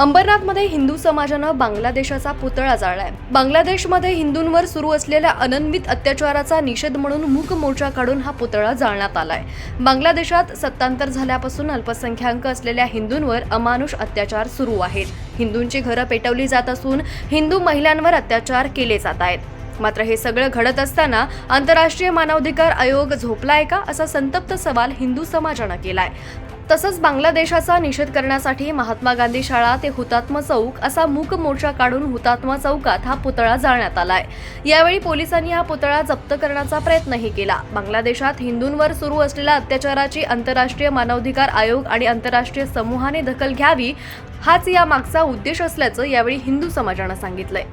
अंबरनाथमध्ये हिंदू समाजानं बांगलादेशाचा पुतळा जाळलाय. बांगलादेशमध्ये हिंदूंवर सुरू असलेल्या अनन्वित अत्याचाराचा निषेध म्हणून मूक मोर्चा काढून हा पुतळा जाळण्यात आलाय. बांगलादेशात सत्तांतर झाल्यापासून अल्पसंख्याक असलेल्या हिंदूंवर अमानुष अत्याचार सुरू आहेत. हिंदूंची घरं पेटवली जात असून हिंदू महिलांवर अत्याचार केले जात आहेत. मात्र हे सगळं घडत असताना आंतरराष्ट्रीय मानवाधिकार आयोग झोपलाय का असा संतप्त सवाल हिंदू समाजानं केलाय. तसंच बांगलादेशाचा निषेध करण्यासाठी महात्मा गांधी शाळा ते हुतात्मा चौक असा मूक मोर्चा काढून हुतात्मा चौकात हा पुतळा जाळण्यात आलाय. यावेळी पोलिसांनी हा पुतळा जप्त करण्याचा प्रयत्नही केला. बांगलादेशात हिंदूंवर सुरू असलेल्या अत्याचाराची आंतरराष्ट्रीय मानवाधिकार आयोग आणि आंतरराष्ट्रीय समूहाने दखल घ्यावी हाच या मागचा उद्देश असल्याचं यावेळी हिंदू समाजानं सांगितलंय.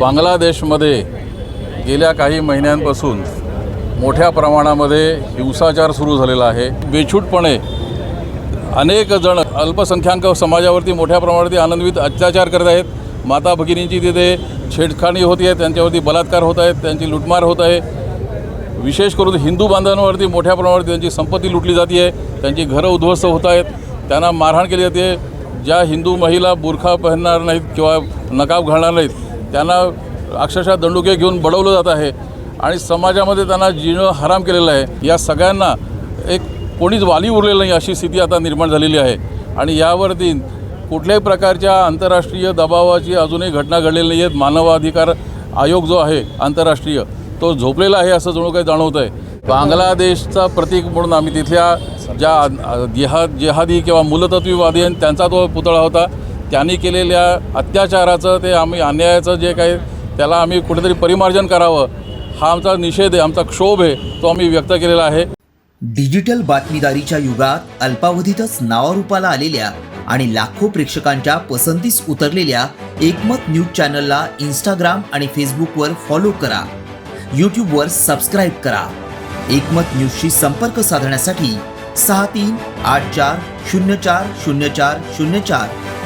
बांगलादेशमध्ये गेल्या काही महिन्यांपासून मोठ्या प्रमाणामध्ये हिंसाचार सुरू झालेला आहे. बेछूटपणे अनेक जण अल्पसंख्याक समाजावरती मोठ्या प्रमाणावरती आनंदवित अत्याचार करत आहेत. माता भगिनींची तिथे छेडखाणी होती आहे त्यांच्यावरती बलात्कार होत आहेत त्यांची लुटमार होत आहे. विशेष करून हिंदू बांधवांवरती मोठ्या प्रमाणावर त्यांची संपत्ती लुटली जाते आहे त्यांची घरं उद्ध्वस्त होत आहेत त्यांना मारहाण केली जाते. ज्या हिंदू महिला बुरखा पहनणार नाहीत किंवा नकाब घालणार नाहीत त्यांना अक्षरशः दंडुके घेऊन बडवलं जात आहे आणि समाजामध्ये त्यांना जीणं हराम केलेलं आहे. या सगळ्यांना एक कोणीच वाली उरलेलं नाही अशी स्थिती आता निर्माण झालेली आहे. आणि यावरती कुठल्याही प्रकारच्या आंतरराष्ट्रीय दबावाची अजूनही घटना घडलेली नाही आहेत. मानवाधिकार आयोग जो आहे आंतरराष्ट्रीय तो झोपलेला आहे असं जणू काही जाणवत आहे. बांगलादेशचा प्रतीक म्हणून आम्ही तिथल्या ज्या जिहा जिहादी किंवा मूलतत्वीवादी आहेत त्यांचा तो पुतळा होता. त्यांनी केलेल्या अत्याचाराचं ते आम्ही अन्यायाचं जे काही त्याला आम्ही कुठेतरी परिमार्जन करावं हा आमचा निषेध आहे आमचा क्षोभ आहे तो आम्ही व्यक्त केलेला आहे. डिजिटल बातमीदारीच्या युगात अल्पावधीतच नावारूपाला आलेल्या आणि लाखो प्रेक्षकांच्या पसंतीस उतरलेल्या एकमत न्यूज चॅनलला इंस्टाग्राम आणि फेसबुकवर फॉलो करा. यूट्यूबवर सबस्क्राईब करा. एकमत न्यूजशी संपर्क साधण्यासाठी सहा तीन आठ चार शून्य चार शून्य चार शून्य चार